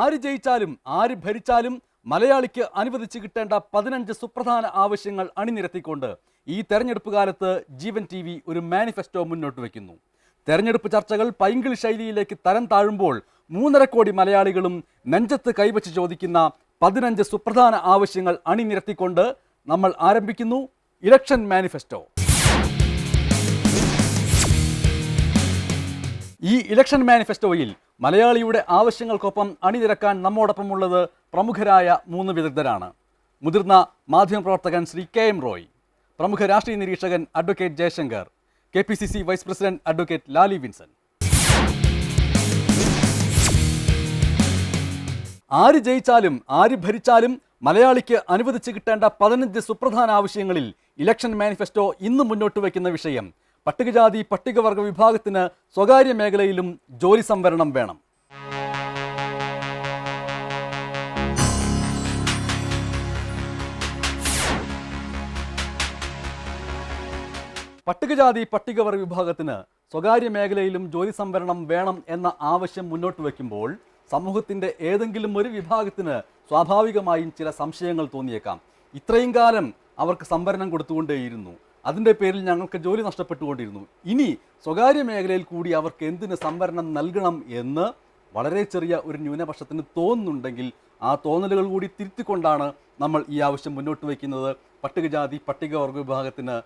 ആര് ജയിച്ചാലും ആര് ഭരിച്ചാലും മലയാളിക്ക് അനുവദിച്ചു കിട്ടേണ്ട പതിനഞ്ച് സുപ്രധാന ആവശ്യങ്ങൾ അണിനിരത്തിക്കൊണ്ട് ഈ തെരഞ്ഞെടുപ്പ് കാലത്ത് ജീവൻ ടി വി ഒരു മാനിഫെസ്റ്റോ മുന്നോട്ട് വയ്ക്കുന്നു. തെരഞ്ഞെടുപ്പ് ചർച്ചകൾ പൈങ്കിളി ശൈലിയിലേക്ക് തരം താഴുമ്പോൾ മൂന്നര കോടി മലയാളികളും നെഞ്ചത്ത് കൈവച്ച് ചോദിക്കുന്ന പതിനഞ്ച് സുപ്രധാന ആവശ്യങ്ങൾ അണിനിരത്തിക്കൊണ്ട് നമ്മൾ ആരംഭിക്കുന്നു ഇലക്ഷൻ മാനിഫെസ്റ്റോ. ഈ ഇലക്ഷൻ മാനിഫെസ്റ്റോയിൽ മലയാളിയുടെ ആവശ്യങ്ങൾക്കൊപ്പം അണിനിരക്കാൻ നമ്മോടൊപ്പമുള്ളത് പ്രമുഖരായ മൂന്ന് വിദഗ്ധരാണ്. മുതിർന്ന മാധ്യമപ്രവർത്തകൻ ശ്രീ കെ എം റോയ് പ്രമുഖ രാഷ്ട്രീയ നിരീക്ഷകൻ advocate Jayashankar K P C C vice president advocate Lali Vincent ആര് ജയിച്ചാലും ആര് ഭരിച്ചാലും മലയാളിക്ക് അനുവദിച്ചു കിട്ടേണ്ട പതിനഞ്ച് സുപ്രധാന ആവശ്യങ്ങളിൽ ഇലക്ഷൻ മാനിഫെസ്റ്റോ ഇന്ന് മുന്നോട്ട് വയ്ക്കുന്ന വിഷയം പട്ടികജാതി പട്ടികവർഗ വിഭാഗത്തിന് സ്വകാര്യ മേഖലയിലും ജോലി സംവരണം വേണം. പട്ടികജാതി പട്ടികവർഗ വിഭാഗത്തിന് സ്വകാര്യ മേഖലയിലും ജോലി സംവരണം വേണം എന്ന ആവശ്യം മുന്നോട്ട് വയ്ക്കുമ്പോൾ സമൂഹത്തിന്റെ ഏതെങ്കിലും ഒരു വിഭാഗത്തിന് സ്വാഭാവികമായും ചില സംശയങ്ങൾ തോന്നിയേക്കാം. ഇത്രയും കാലം അവർക്ക് സംവരണം കൊടുത്തുകൊണ്ടേയിരുന്നു. അതിന്റെ പേരിൽ ഞങ്ങൾക്ക് ജോലി നഷ്ടപ്പെട്ടുകൊണ്ടിരുന്നു. ഇനി സ്വകാര്യ മേഖലയിൽ കൂടി അവർക്ക് എന്തിന് സംവരണം നൽകണം എന്ന് വളരെ ചെറിയ ഒരു ന്യൂനപക്ഷത്തിന് തോന്നുന്നുണ്ടെങ്കിൽ ആ തോന്നലുകൾ കൂടി തിരുത്തിക്കൊണ്ടാണ് നമ്മൾ ഈ ആവശ്യം മുന്നോട്ട് വയ്ക്കുന്നത്. പട്ടികജാതി പട്ടികവർഗ വിഭാഗത്തിന്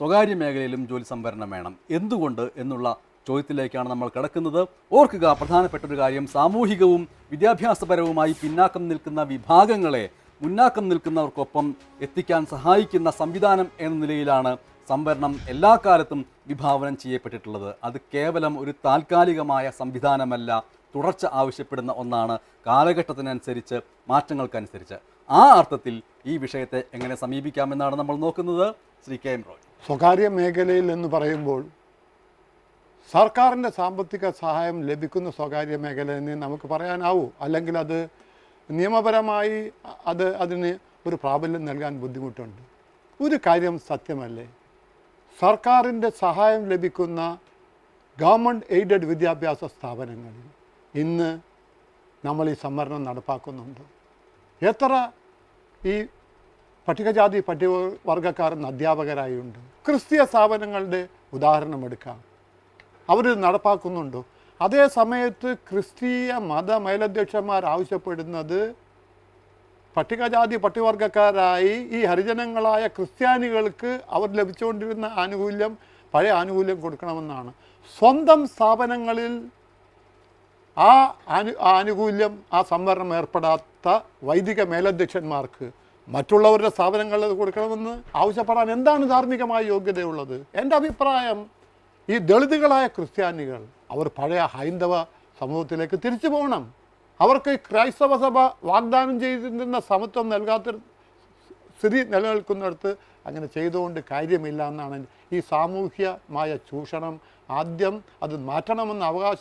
സ്വകാര്യ മേഖലയിലും ജോലി സംവരണം വേണം. എന്തുകൊണ്ട് എന്നുള്ള ചോദ്യത്തിലേക്കാണ് നമ്മൾ കിടക്കുന്നത്. ഓർക്കുക പ്രധാനപ്പെട്ട ഒരു കാര്യം സാമൂഹികവും വിദ്യാഭ്യാസപരവുമായി പിന്നാക്കം നിൽക്കുന്ന വിഭാഗങ്ങളെ മുന്നാക്കം നിൽക്കുന്നവർക്കൊപ്പം എത്തിക്കാൻ സഹായിക്കുന്ന സംവിധാനം എന്ന നിലയിലാണ് സംവരണം എല്ലാ കാലത്തും വിഭാവനം ചെയ്യപ്പെട്ടിട്ടുള്ളത്. അത് കേവലം ഒരു താൽക്കാലികമായ സംവിധാനമല്ല തുടർച്ച ആവശ്യപ്പെടുന്ന ഒന്നാണ്. കാലഘട്ടത്തിനനുസരിച്ച് മാറ്റങ്ങൾക്കനുസരിച്ച്. ആ അർത്ഥത്തിൽ ഈ വിഷയത്തെ എങ്ങനെ സമീപിക്കാമെന്നാണ് നമ്മൾ നോക്കുന്നത്. Shri K M Roy. സ്വകാര്യ മേഖലയിൽ എന്ന് പറയുമ്പോൾ സർക്കാരിന്റെ സാമ്പത്തിക സഹായം ലഭിക്കുന്ന സ്വകാര്യ മേഖല എന്ന് നമുക്ക് പറയാനാവൂ. അല്ലെങ്കിൽ അത് നിയമപരമായി അത് അതിന് ഒരു പ്രാബല്യം നൽകാൻ ബുദ്ധിമുട്ടുണ്ട്. ഒരു കാര്യം സത്യമല്ലേ? സർക്കാരിന്റെ സഹായം ലഭിക്കുന്ന ഗവൺമെന്റ് എയ്ഡഡ് വിദ്യാഭ്യാസ സ്ഥാപനങ്ങളിൽ ഇന്ന് നമ്മൾ ഈ സംവരണം നടപ്പാക്കുന്നുണ്ട്. എത്ര ഈ പട്ടികജാതി പട്ടികവർഗക്കാരൻ അധ്യാപകരായുണ്ട്. ക്രിസ്തീയ സ്ഥാപനങ്ങളുടെ ഉദാഹരണം എടുക്കാം. അവർ നടപ്പാക്കുന്നുണ്ടോ? അതേ സമയത്ത് ക്രിസ്തീയ മത മേലധ്യക്ഷന്മാർ ആവശ്യപ്പെടുന്നത് പട്ടികജാതി പട്ടികവർഗക്കാരായി ഈ ഹരിജനങ്ങളായ ക്രിസ്ത്യാനികൾക്ക് അവർ ലഭിച്ചുകൊണ്ടിരുന്ന ആനുകൂല്യം പഴയ ആനുകൂല്യം കൊടുക്കണമെന്നാണ്. സ്വന്തം സ്ഥാപനങ്ങളിൽ ആ ആനു ആനുകൂല്യം ആ സംവരണം ഏർപ്പെടാത്ത വൈദിക മേലധ്യക്ഷന്മാർക്ക് മറ്റുള്ളവരുടെ സ്ഥാപനങ്ങളിൽ കൊടുക്കണമെന്ന് ആവശ്യപ്പെടാൻ എന്താണ് ധാർമ്മികമായ യോഗ്യതയുള്ളത്? എന്റെ അഭിപ്രായം ഈ ദളിതുകളായ ക്രിസ്ത്യാനികൾ അവർ പഴയ ഹൈന്ദവ സമൂഹത്തിലേക്ക് തിരിച്ചു പോകണം. അവർക്ക് ക്രൈസ്തവ സഭ വാഗ്ദാനം ചെയ്തിരുന്ന സമത്വം നൽകാത്ത സ്ഥിതി നിലനിൽക്കുന്നിടത്ത് അങ്ങനെ ചെയ്തുകൊണ്ട് കാര്യമില്ല എന്നാണ് ഈ സാമൂഹ്യമായ ചൂഷണം. ആദ്യം അത് മാറ്റണമെന്ന് അവകാശ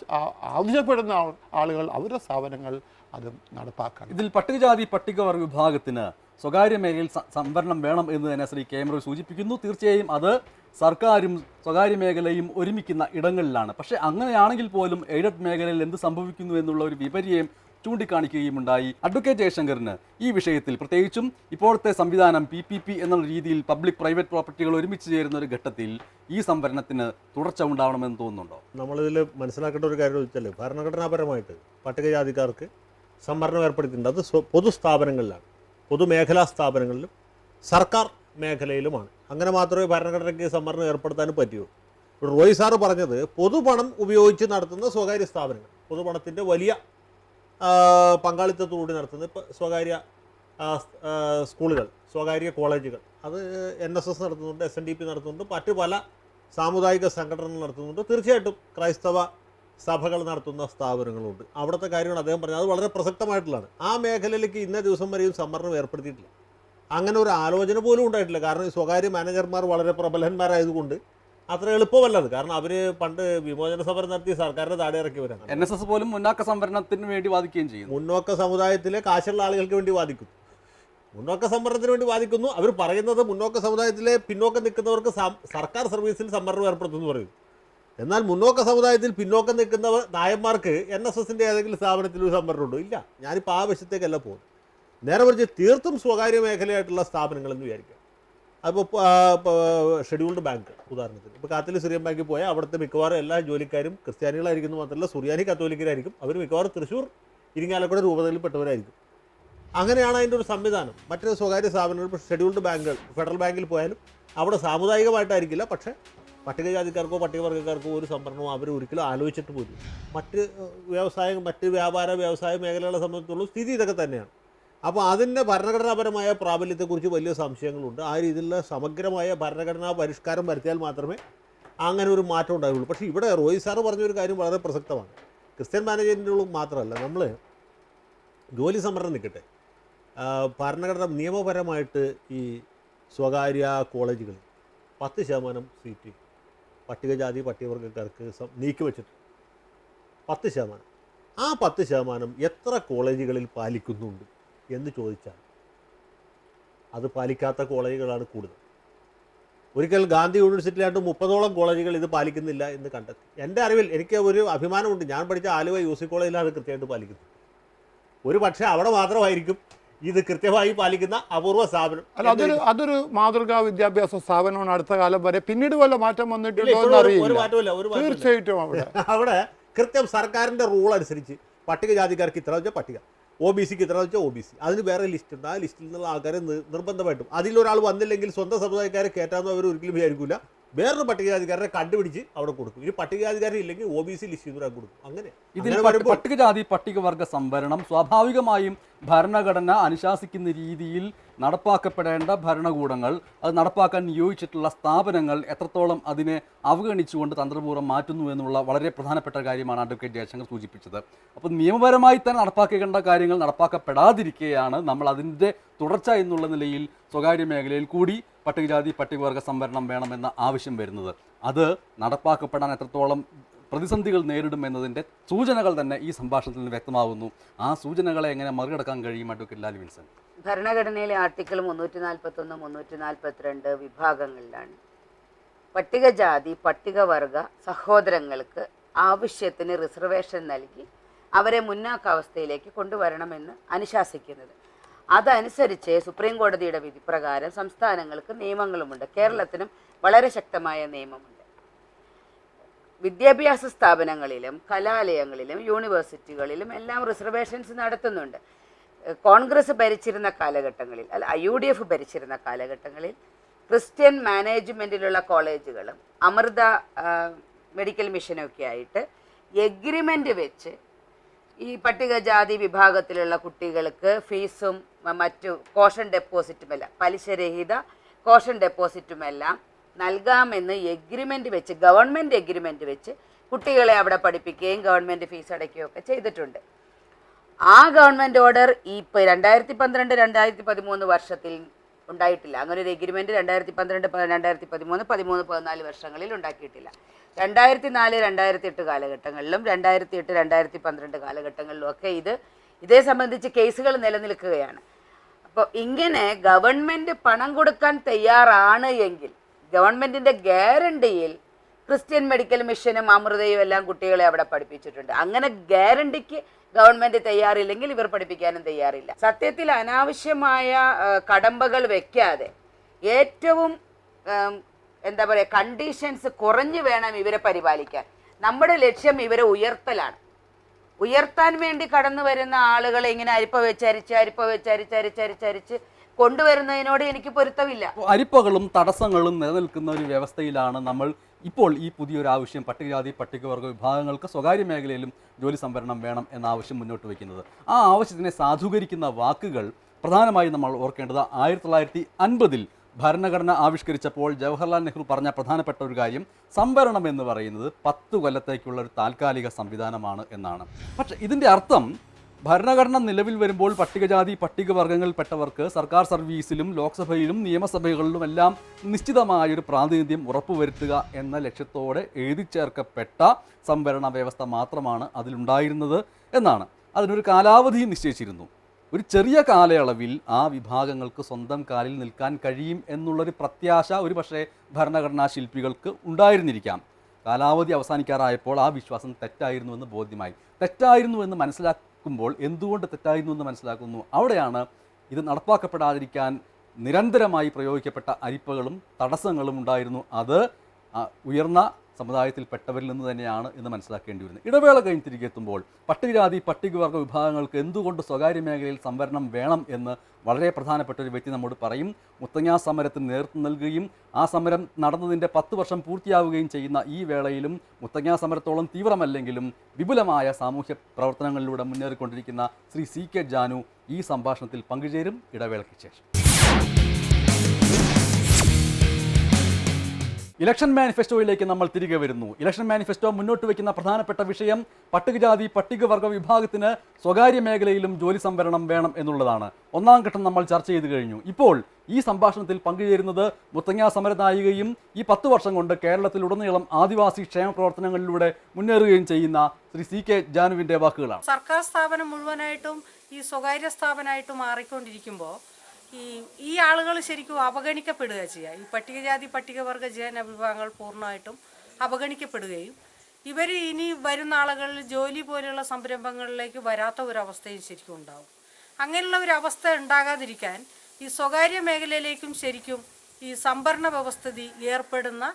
ആവശ്യപ്പെടുന്ന ആളുകൾ അവരുടെ സ്ഥാപനങ്ങൾ അത് നടപ്പാക്കണം ഇതിൽ പട്ടികജാതി പട്ടികവർഗ വിഭാഗത്തിന് സ്വകാര്യ മേഖലയിൽ സംവരണം വേണം എന്ന് തന്നെ ശ്രീ കേമറ സൂചിപ്പിക്കുന്നു. തീർച്ചയായും അത് സർക്കാരും സ്വകാര്യ മേഖലയും ഒരുമിക്കുന്ന ഇടങ്ങളിലാണ്. പക്ഷേ അങ്ങനെയാണെങ്കിൽ പോലും എയ്ഡഡ് മേഖലയിൽ എന്ത് സംഭവിക്കുന്നു എന്നുള്ള ഒരു വിപര്യം ചൂണ്ടിക്കാണിക്കുകയുമുണ്ടായി. അഡ്വക്കേറ്റ് ജയശങ്കറിന് ഈ വിഷയത്തിൽ പ്രത്യേകിച്ചും ഇപ്പോഴത്തെ സംവിധാനം പി പി പി എന്നുള്ള രീതിയിൽ പബ്ലിക് പ്രൈവറ്റ് പ്രോപ്പർട്ടികൾ ഒരുമിച്ച് ചേരുന്ന ഒരു ഘട്ടത്തിൽ ഈ സംവരണത്തിന് തുടർച്ച ഉണ്ടാവണമെന്ന് തോന്നുന്നുണ്ടോ? നമ്മളിതിൽ മനസ്സിലാക്കേണ്ട ഒരു കാര്യം വെച്ചാൽ ഭരണഘടനാപരമായിട്ട് പട്ടികജാതിക്കാർക്ക് സംവരണം ഏർപ്പെടുത്തിയിട്ടുണ്ട്. അത് പൊതുസ്ഥാപനങ്ങളിലാണ്. പൊതുമേഖലാ സ്ഥാപനങ്ങളിലും സർക്കാർ മേഖലയിലുമാണ്. അങ്ങനെ മാത്രമേ ഭരണഘടനയ്ക്ക് സംവരണം ഏർപ്പെടുത്താനും പറ്റൂ. റോയ് സാറ് പറഞ്ഞത് പൊതുപണം ഉപയോഗിച്ച് നടത്തുന്ന സ്വകാര്യ സ്ഥാപനങ്ങൾ. പൊതുപണത്തിന്റെ വലിയ പങ്കാളിത്തത്തോടെ പങ്കാളിത്തത്തോടുകൂടി നടത്തുന്ന ഇപ്പോൾ സ്വകാര്യ സ്കൂളുകൾ സ്വകാര്യ കോളേജുകൾ. അത് എൻ എസ് എസ് നടത്തുന്നുണ്ട് എസ് എൻ ഡി പി നടത്തുന്നുണ്ട് മറ്റു പല സാമുദായിക സംഘടനകൾ നടത്തുന്നുണ്ട്. തീർച്ചയായിട്ടും ക്രൈസ്തവ സഭകൾ നടത്തുന്ന സ്ഥാപനങ്ങളുണ്ട്. അവിടുത്തെ കാര്യമാണ് അദ്ദേഹം പറഞ്ഞത് അത് വളരെ പ്രസക്തമായിട്ടുള്ളതാണ്. ആ മേഖലയിലേക്ക് ഇന്ന ദിവസം വരെയും സംവരണം ഏർപ്പെടുത്തിയിട്ടില്ല. അങ്ങനെ ഒരു ആലോചന പോലും ഉണ്ടായിട്ടില്ല. കാരണം ഈ സ്വകാര്യ മാനേജർമാർ വളരെ പ്രബലന്മാരായതുകൊണ്ട് അത്ര എളുപ്പമല്ലത്. കാരണം അവർ പണ്ട് വിമോചന സമരം നടത്തി സർക്കാരിനെ താടി ഇറക്കിയവരാണ്. എൻ എസ് എസ് പോലും മുന്നോക്ക സംവരണത്തിന് വേണ്ടി വാദിക്കുകയും ചെയ്യും. മുന്നോക്ക സമുദായത്തിലെ കാശുള്ള ആളുകൾക്ക് വേണ്ടി വാദിക്കുന്നു മുന്നോക്ക സംവരണത്തിന് വേണ്ടി വാദിക്കുന്നു. അവർ പറയുന്നത് മുന്നോക്ക സമുദായത്തിലെ പിന്നോക്കം നിൽക്കുന്നവർക്ക് സർക്കാർ സർവീസിൽ സംവരണം ഏർപ്പെടുത്തുന്നു പറയുന്നു എന്നാൽ മുന്നോക്ക സമുദായത്തിൽ പിന്നോക്കം നിൽക്കുന്നവർ നായന്മാർക്ക് എൻ എസ് എസിന്റെ ഏതെങ്കിലും സ്ഥാപനത്തിൽ ഒരു സംവരണമുണ്ടോ ഇല്ല. ഞാനിപ്പോൾ ആ വശത്തേക്കല്ല പോകുന്നത്. നേരെ മറിച്ച് തീർത്തും സ്വകാര്യ മേഖലയായിട്ടുള്ള സ്ഥാപനങ്ങളെന്ന് വിചാരിക്കുക. അതിപ്പോൾ ഷെഡ്യൂൾഡ് ബാങ്ക് ഉദാഹരണത്തിന്. ഇപ്പോൾ കാത്തലി സിറിയൻ ബാങ്കിൽ പോയാൽ അവിടുത്തെ മിക്കവാറും എല്ലാ ജോലിക്കാരും ക്രിസ്ത്യാനികളായിരിക്കുന്നു മാത്രമല്ല സുറിയാനി കത്തോലിക്കരായിരിക്കും. അവർ മിക്കവാറും തൃശ്ശൂർ ഇരിങ്ങാലക്കുട രൂപതയിൽപ്പെട്ടവരായിരിക്കും. അങ്ങനെയാണ് അതിന്റെ ഒരു സംവിധാനം. മറ്റൊരു സ്വകാര്യ സ്ഥാപനങ്ങൾ ഇപ്പോൾ ഷെഡ്യൂൾഡ് ബാങ്കുകൾ ഫെഡറൽ ബാങ്കിൽ പോയാലും അവിടെ സാമുദായികമായിട്ടായിരിക്കില്ല. പക്ഷേ പട്ടികജാതിക്കാർക്കോ പട്ടികവർഗക്കാർക്കോ ഒരു സംവരണവും അവർ ഒരിക്കലും ആലോചിച്ചിട്ട് പോലും മറ്റ് വ്യവസായം മറ്റ് വ്യാപാര വ്യവസായ മേഖലകളെ സംബന്ധിച്ചുള്ള സ്ഥിതി ഇതൊക്കെ തന്നെയാണ്. അപ്പോൾ അതിന്റെ ഭരണഘടനാപരമായ പ്രാബല്യത്തെക്കുറിച്ച് വലിയ സംശയങ്ങളുണ്ട്. ആ രീതിയിലുള്ള സമഗ്രമായ ഭരണഘടനാ പരിഷ്കാരം വരുത്തിയാൽ മാത്രമേ അങ്ങനെ ഒരു മാറ്റം ഉണ്ടാവുള്ളൂ പക്ഷേ ഇവിടെ റോയ് സാറ് പറഞ്ഞൊരു കാര്യം വളരെ പ്രസക്തമാണ്. ക്രിസ്ത്യൻ മാനേജറിന്റെ മാത്രമല്ല നമ്മൾ ജോലി സംവരണം നിൽക്കട്ടെ. ഭരണഘടന നിയമപരമായിട്ട് ഈ സ്വകാര്യ കോളേജുകൾ പത്ത് ശതമാനം സീറ്റ് പട്ടികജാതി പട്ടികവർഗക്കാർക്ക് നീക്കി വെച്ചിട്ടുണ്ട്. പത്ത് ശതമാനം. ആ പത്ത് ശതമാനം എത്ര കോളേജുകളിൽ പാലിക്കുന്നുണ്ട് എന്ന് ചോദിച്ചാൽ അത് പാലിക്കാത്ത കോളേജുകളാണ് കൂടുതൽ. ഒരിക്കൽ ഗാന്ധി യൂണിവേഴ്സിറ്റിയിലായിട്ട് മുപ്പതോളം കോളേജുകൾ ഇത് പാലിക്കുന്നില്ല എന്ന് കണ്ടെത്തി. എന്റെ അറിവിൽ എനിക്ക് ഒരു അഭിമാനമുണ്ട്. ഞാൻ പഠിച്ച ആലുവ യു സി കോളേജിലാണ് കൃത്യമായിട്ട് പാലിക്കുന്നത്. ഒരു പക്ഷേ അവിടെ മാത്രമായിരിക്കും ഇത് കൃത്യമായി പാലിക്കുന്ന അപൂർവ സ്ഥാപനം. അല്ല അതൊരു അതൊരു മാതൃകാ വിദ്യാഭ്യാസ സ്ഥാപനമാണ് അടുത്ത കാലം വരെ. പിന്നീട് വല്ല മാറ്റം വന്നിട്ടുണ്ടോ ഒരു- ഒരു മാറ്റമില്ല ഒരു തീർച്ചയായിട്ടും അവിടെ. അവിടെ കൃത്യം സർക്കാരിന്റെ റൂൾ അനുസരിച്ച് പട്ടികജാതിക്കാർക്ക് ഇത്ര വെച്ചാൽ പട്ടിക. ഒ ബി സിക്ക് ഇത്ര വെച്ചാൽ ഒ ബി സി അതിന് വേറെ ലിസ്റ്റ് ഉണ്ട്. ആ ലിസ്റ്റിൽ നിന്നുള്ള ആൾക്കാരെ നിർബന്ധമായിട്ടും. അതിലൊരാൾ വന്നില്ലെങ്കിൽ സ്വന്തം സമുദായക്കാരെ കയറ്റാമെന്ന് അവർ ഒരിക്കലും വിചാരിക്കില്ല വേറൊരു പട്ടികജാതിക്കാരെ കണ്ടുപിടിച്ച് അവിടെ കൊടുക്കും. ഇനി പട്ടികജാതിക്കാരെ ഇല്ലെങ്കിൽ ഒ ബി സി ലിസ്റ്റ് കൊടുക്കും. അങ്ങനെ ഇതിൽ പട്ടികജാതി പട്ടികവർഗ സംവരണം സ്വാഭാവികമായും ഭരണഘടന അനുശാസിക്കുന്ന രീതിയിൽ നടപ്പാക്കപ്പെടേണ്ട ഭരണകൂടങ്ങൾ അത് നടപ്പാക്കാൻ നിയോഗിച്ചിട്ടുള്ള സ്ഥാപനങ്ങൾ എത്രത്തോളം അതിനെ അവഗണിച്ചുകൊണ്ട് തന്ത്രപൂർവം മാറ്റുന്നു എന്നുള്ള വളരെ പ്രധാനപ്പെട്ട കാര്യമാണ് അഡ്വക്കേറ്റ് ജയശങ്കർ സൂചിപ്പിച്ചത്. അപ്പോൾ നിയമപരമായി തന്നെ നടപ്പാക്കേണ്ട കാര്യങ്ങൾ നടപ്പാക്കപ്പെടാതിരിക്കെയാണ് നമ്മൾ അതിന്റെ തുടർച്ച എന്നുള്ള നിലയിൽ സ്വകാര്യ മേഖലയിൽ കൂടി പട്ടികജാതി പട്ടികവർഗ സംവരണം വേണമെന്ന ആവശ്യം വരുന്നത്. അത് നടപ്പാക്കപ്പെടാൻ എത്രത്തോളം പ്രതിസന്ധികൾ നേരിടും എന്നതിന്റെ സൂചനകൾ തന്നെ ഈ സംഭാഷണത്തിൽ നിന്ന് വ്യക്തമാകുന്നു ആ സൂചനകളെ എങ്ങനെ മറികടക്കാൻ കഴിയും അഡ്വക്കേറ്റ് വിൻസൻ ഭരണഘടനയിലെ ആർട്ടിക്കിൾ മുന്നൂറ്റി നാൽപ്പത്തൊന്ന് മുന്നൂറ്റി നാൽപ്പത്തിരണ്ട് വിഭാഗങ്ങളിലാണ്. പട്ടികജാതി പട്ടികവർഗ സഹോദരങ്ങൾക്ക് ആവശ്യത്തിന് റിസർവേഷൻ നൽകി അവരെ മുന്നാക്കാവസ്ഥയിലേക്ക് കൊണ്ടുവരണമെന്ന് അനുശാസിക്കുന്നത്. അതനുസരിച്ച് സുപ്രീം കോടതിയുടെ വിധി പ്രകാരം സംസ്ഥാനങ്ങൾക്ക് നിയമങ്ങളുമുണ്ട്. കേരളത്തിനും വളരെ ശക്തമായ നിയമമുണ്ട്. വിദ്യാഭ്യാസ സ്ഥാപനങ്ങളിലും കലാലയങ്ങളിലും യൂണിവേഴ്സിറ്റികളിലും എല്ലാം റിസർവേഷൻസ് നടത്തുന്നുണ്ട്. കോൺഗ്രസ് ഭരിച്ചിരുന്ന കാലഘട്ടങ്ങളിൽ അല്ല യു ഡി എഫ് ഭരിച്ചിരുന്ന കാലഘട്ടങ്ങളിൽ ക്രിസ്ത്യൻ മാനേജ്മെന്റിലുള്ള കോളേജുകളും അമൃത മെഡിക്കൽ മിഷനൊക്കെ ആയിട്ട് എഗ്രിമെന്റ് വെച്ച് ഈ പട്ടികജാതി വിഭാഗത്തിലുള്ള കുട്ടികൾക്ക് ഫീസും മറ്റു കോഷൻ ഡെപ്പോസിറ്റുമെല്ലാം പലിശരഹിത കോഷൻ ഡെപ്പോസിറ്റുമെല്ലാം നൽകാമെന്ന് എഗ്രിമെന്റ് വെച്ച് ഗവൺമെന്റ് എഗ്രിമെന്റ് വെച്ച് കുട്ടികളെ അവിടെ പഠിപ്പിക്കുകയും ഗവൺമെന്റ് ഫീസ് അടയ്ക്കുകയും ഒക്കെ ചെയ്തിട്ടുണ്ട്. ആ ഗവൺമെന്റ് ഓർഡർ ഈ ഇപ്പോൾ രണ്ടായിരത്തി പന്ത്രണ്ട് രണ്ടായിരത്തി പതിമൂന്ന് വർഷത്തിൽ ഉണ്ടായിട്ടില്ല. അങ്ങനെ ഒരു എഗ്രിമെന്റ് രണ്ടായിരത്തി പന്ത്രണ്ട് രണ്ടായിരത്തി പതിമൂന്ന് പതിമൂന്ന് പതിനാല് വർഷങ്ങളിൽ ഉണ്ടാക്കിയിട്ടില്ല. രണ്ടായിരത്തി നാല് രണ്ടായിരത്തി എട്ട് കാലഘട്ടങ്ങളിലും രണ്ടായിരത്തി എട്ട് രണ്ടായിരത്തി പന്ത്രണ്ട് കാലഘട്ടങ്ങളിലും ഒക്കെ ഇത് ഇതേ സംബന്ധിച്ച് കേസുകൾ നിലനിൽക്കുകയാണ്. അപ്പോൾ ഇങ്ങനെ ഗവൺമെന്റ് പണം കൊടുക്കാൻ തയ്യാറാണ് എങ്കിൽ ഗവൺമെന്റിന്റെ ഗ്യാരണ്ടിയിൽ ക്രിസ്ത്യൻ മെഡിക്കൽ മിഷനും അമൃതയും എല്ലാം കുട്ടികളെ അവിടെ പഠിപ്പിച്ചിട്ടുണ്ട്. അങ്ങനെ ഗ്യാരണ്ടിക്ക് ഗവൺമെന്റ് തയ്യാറില്ലെങ്കിൽ ഇവർ പഠിപ്പിക്കാനും തയ്യാറില്ല. സത്യത്തിൽ അനാവശ്യമായ കടമ്പകൾ വെക്കാതെ ഏറ്റവും എന്താ പറയുക കണ്ടീഷൻസ് കുറഞ്ഞു വേണം ഇവരെ പരിപാലിക്കാൻ. നമ്മുടെ ലക്ഷ്യം ഇവരെ ഉയർത്തലാണ്. ഉയർത്താൻ വേണ്ടി കടന്നു വരുന്ന ആളുകളെ ഇങ്ങനെ അരിപ്പ വെച്ച് അരിച്ച് അരിപ്പ വെച്ച് അരിച്ച് അരിച്ച് അരിച്ച് കൊണ്ടുവരുന്നതിനോട് എനിക്ക് പൊരുത്തമില്ല. അരിപ്പകളും തടസ്സങ്ങളും നിലനിൽക്കുന്ന ഒരു വ്യവസ്ഥയിലാണ് നമ്മൾ ഇപ്പോൾ ഈ പുതിയൊരു ആവശ്യം പട്ടികജാതി പട്ടികവർഗ വിഭാഗങ്ങൾക്ക് സ്വകാര്യ മേഖലയിലും ജോലി സംവരണം വേണം എന്ന ആവശ്യം മുന്നോട്ട് വയ്ക്കുന്നത്. ആ ആവശ്യത്തിനെ സാധൂകരിക്കുന്ന വാക്കുകൾ പ്രധാനമായും നമ്മൾ ഓർക്കേണ്ടത് ആയിരത്തി തൊള്ളായിരത്തി അൻപതിൽ ഭരണഘടന ആവിഷ്കരിച്ചപ്പോൾ ജവഹർലാൽ നെഹ്റു പറഞ്ഞ പ്രധാനപ്പെട്ട ഒരു കാര്യം സംവരണം എന്ന് പറയുന്നത് പത്തു കൊല്ലത്തേക്കുള്ള ഒരു താൽക്കാലിക സംവിധാനമാണ് എന്നാണ്. പക്ഷേ ഇതിന്റെ അർത്ഥം ഭരണഘടന നിലവിൽ വരുമ്പോൾ പട്ടികജാതി പട്ടികവർഗങ്ങളിൽപ്പെട്ടവർക്ക് സർക്കാർ സർവീസിലും ലോക്സഭയിലും നിയമസഭകളിലുമെല്ലാം നിശ്ചിതമായൊരു പ്രാതിനിധ്യം ഉറപ്പുവരുത്തുക എന്ന ലക്ഷ്യത്തോടെ എഴുതി ചേർക്കപ്പെട്ട സംവരണ വ്യവസ്ഥ മാത്രമാണ് അതിലുണ്ടായിരുന്നത് എന്നാണ്. അതിനൊരു കാലാവധി നിശ്ചയിച്ചിരുന്നു. ഒരു ചെറിയ കാലയളവിൽ ആ വിഭാഗങ്ങൾക്ക് സ്വന്തം കാലിൽ നിൽക്കാൻ കഴിയും എന്നുള്ളൊരു പ്രത്യാശ ഒരു പക്ഷേ ഭരണഘടനാ ശില്പികൾക്ക് ഉണ്ടായിരുന്നിരിക്കാം. കാലാവധി അവസാനിക്കാറായപ്പോൾ ആ വിശ്വാസം തെറ്റായിരുന്നുവെന്ന് ബോധ്യമായി. തെറ്റായിരുന്നു എന്ന് മനസ്സിലാക്കുമ്പോൾ എന്തുകൊണ്ട് തെറ്റായിരുന്നു എന്ന് മനസ്സിലാക്കുന്നു. അവിടെയാണ് ഇത് നടപ്പാക്കപ്പെടാതിരിക്കാൻ നിരന്തരമായി പ്രയോഗിക്കപ്പെട്ട അരിപ്പകളും തടസ്സങ്ങളും ഉണ്ടായിരുന്നു. അത് ഉയർന്ന സമുദായത്തിൽപ്പെട്ടവരിൽ നിന്ന് തന്നെയാണ് എന്ന് മനസ്സിലാക്കേണ്ടി വരുന്നത്. ഇടവേള കഴിഞ്ഞ് തിരികെ എത്തുമ്പോൾ പട്ടികജാതി പട്ടികവർഗ വിഭാഗങ്ങൾക്ക് എന്തുകൊണ്ട് സ്വകാര്യ മേഖലയിൽ സംവരണം വേണം എന്ന് വളരെ പ്രധാനപ്പെട്ട ഒരു വ്യക്തി നമ്മോട് പറയും. മുത്തങ്ങ സമരത്തിന് നേതൃത്വം നൽകുകയും ആ സമരം നടന്നതിന്റെ പത്ത് വർഷം പൂർത്തിയാവുകയും ചെയ്യുന്ന ഈ വേളയിലും മുത്തങ്ങ സമരത്തോളം തീവ്രമല്ലെങ്കിലും വിപുലമായ സാമൂഹ്യ പ്രവർത്തനങ്ങളിലൂടെ മുന്നേറിക്കൊണ്ടിരിക്കുന്ന ശ്രീ സി കെ ജാനു ഈ സംഭാഷണത്തിൽ പങ്കുചേരും. ഇടവേളയ്ക്ക് ശേഷം. ഇലക്ഷൻ മാനിഫെസ്റ്റോയിലേക്ക് നമ്മൾ തിരികെ വരുന്നു. ഇലക്ഷൻ മാനിഫെസ്റ്റോ മുന്നോട്ട് വയ്ക്കുന്ന പ്രധാനപ്പെട്ട വിഷയം പട്ടികജാതി പട്ടികവർഗ വിഭാഗത്തിന് സ്വകാര്യ മേഖലയിലും ജോലി സംവരണം വേണം എന്നുള്ളതാണ്. ഒന്നാം ഘട്ടം നമ്മൾ ചർച്ച ചെയ്തു കഴിഞ്ഞു. ഇപ്പോൾ ഈ സംഭാഷണത്തിൽ പങ്കുചേരുന്നത് മുത്തങ്ങ സമരനായികയും ഈ പത്ത് വർഷം കൊണ്ട് കേരളത്തിലുടനീളം ആദിവാസി ക്ഷേമ പ്രവർത്തനങ്ങളിലൂടെ മുന്നേറുകയും ചെയ്യുന്ന ശ്രീ സി കെ ജാനുവിന്റെ വാക്കുകളാണ്. സർക്കാർ സ്ഥാപനം മുഴുവനായിട്ടും ഈ സ്വകാര്യ സ്ഥാപനമായിട്ട് മാറിക്കൊണ്ടിരിക്കുമ്പോൾ ഈ ഈ ആളുകൾ ശരിക്കും അവഗണിക്കപ്പെടുക ചെയ്യുക. ഈ പട്ടികജാതി പട്ടികവർഗ ജന വിഭാഗങ്ങൾ പൂർണമായിട്ടും അവഗണിക്കപ്പെടുകയും ഇവർ ഇനി വരുന്ന ആളുകളിൽ ജോലി പോലെയുള്ള സംരംഭങ്ങളിലേക്ക് വരാത്ത ഒരവസ്ഥയും ശരിക്കും ഉണ്ടാവും. അങ്ങനെയുള്ള ഒരു അവസ്ഥ ഉണ്ടാകാതിരിക്കാൻ ഈ സ്വകാര്യ മേഖലയിലേക്കും ശരിക്കും ഈ സംഭരണ വ്യവസ്ഥിതി ഏർപ്പെടുന്ന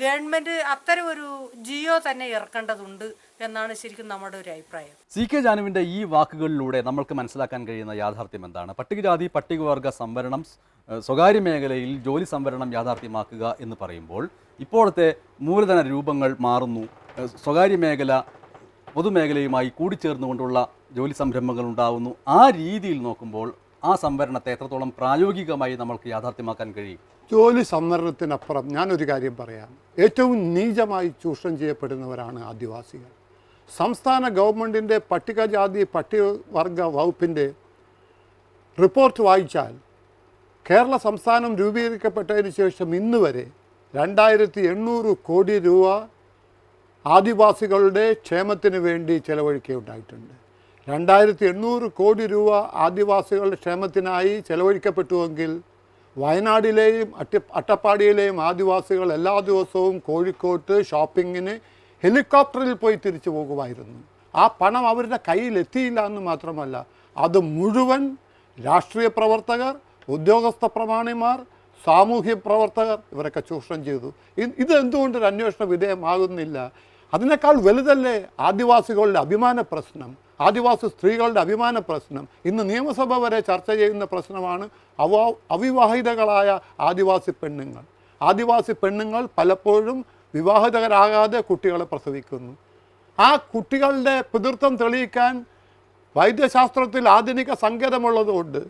ഗവൺമെന്റ് അത്തരം ഒരു ജിയോ തന്നെ ഇറക്കേണ്ടതുണ്ട് എന്നാണ് ശരിക്കും നമ്മുടെ ഒരു അഭിപ്രായം. സി കെ ജാനുവിന്റെ ഈ വാക്കുകളിലൂടെ നമ്മൾക്ക് മനസ്സിലാക്കാൻ കഴിയുന്ന യാഥാർത്ഥ്യം എന്താണ്? പട്ടികജാതി പട്ടികവർഗ സംവരണം സ്വകാര്യ മേഖലയിൽ ജോലി സംവരണം യാഥാർത്ഥ്യമാക്കുക എന്ന് പറയുമ്പോൾ ഇപ്പോഴത്തെ മൂലധന രൂപങ്ങൾ മാറുന്നു. സ്വകാര്യ മേഖല പൊതുമേഖലയുമായി കൂടിച്ചേർന്നുകൊണ്ടുള്ള ജോലി സംരംഭങ്ങൾ ഉണ്ടാവുന്നു. ആ രീതിയിൽ നോക്കുമ്പോൾ ആ സംവരണത്തെ എത്രത്തോളം പ്രായോഗികമായി നമ്മൾക്ക് യാഥാർത്ഥ്യമാക്കാൻ കഴിയും? ജോലി സംവരണത്തിനപ്പുറം ഞാനൊരു കാര്യം പറയാം. ഏറ്റവും നീചമായി ചൂഷണം ചെയ്യപ്പെടുന്നവരാണ് ആദിവാസികൾ. സംസ്ഥാന ഗവൺമെന്റിന്റെ പട്ടികജാതി പട്ടികവർഗ വകുപ്പിന്റെ റിപ്പോർട്ട് വായിച്ചാൽ കേരള സംസ്ഥാനം രൂപീകരിക്കപ്പെട്ടതിന് ശേഷം ഇന്ന് വരെ രണ്ടായിരത്തി എണ്ണൂറ് കോടി രൂപ ആദിവാസികളുടെ ക്ഷേമത്തിന് വേണ്ടി ചെലവഴിക്കുകയുണ്ടായിട്ടുണ്ട്. രണ്ടായിരത്തി എണ്ണൂറ് കോടി രൂപ ആദിവാസികളുടെ ക്ഷേമത്തിനായി ചെലവഴിക്കപ്പെട്ടുവെങ്കിൽ വയനാടിലെയും അട്ടി അട്ടപ്പാടിയിലെയും ആദിവാസികൾ എല്ലാ ദിവസവും കോഴിക്കോട്ട് ഷോപ്പിങ്ങിന് ഹെലികോപ്റ്ററിൽ പോയി തിരിച്ചു പോകുമായിരുന്നു. ആ പണം അവരുടെ കയ്യിൽ എത്തിയില്ല എന്ന് മാത്രമല്ല അത് മുഴുവൻ രാഷ്ട്രീയ പ്രവർത്തകർ ഉദ്യോഗസ്ഥ പ്രമാണിമാർ സാമൂഹ്യ പ്രവർത്തകർ ഇവരൊക്കെ ചൂഷണം ചെയ്തു. ഇത് ഇത് എന്തുകൊണ്ട് ഒരു അന്വേഷണ വിധേയമാകുന്നില്ല? അതിനേക്കാൾ വലുതല്ലേ ആദിവാസികളുടെ അഭിമാന പ്രശ്നം? ആദിവാസി സ്ത്രീകളുടെ അഭിമാന പ്രശ്നം. ഇന്ന് നിയമസഭ വരെ ചർച്ച ചെയ്യുന്ന പ്രശ്നമാണ് അവ അവിവാഹിതകളായ ആദിവാസി പെണ്ണുങ്ങൾ. ആദിവാസി പെണ്ണുങ്ങൾ പലപ്പോഴും വിവാഹിതരാകാതെ കുട്ടികളെ പ്രസവിക്കുന്നു. ആ കുട്ടികളുടെ പിതൃത്വം തെളിയിക്കാൻ വൈദ്യശാസ്ത്രത്തിൽ ആധുനിക സങ്കേതമുള്ളതുകൊണ്ട്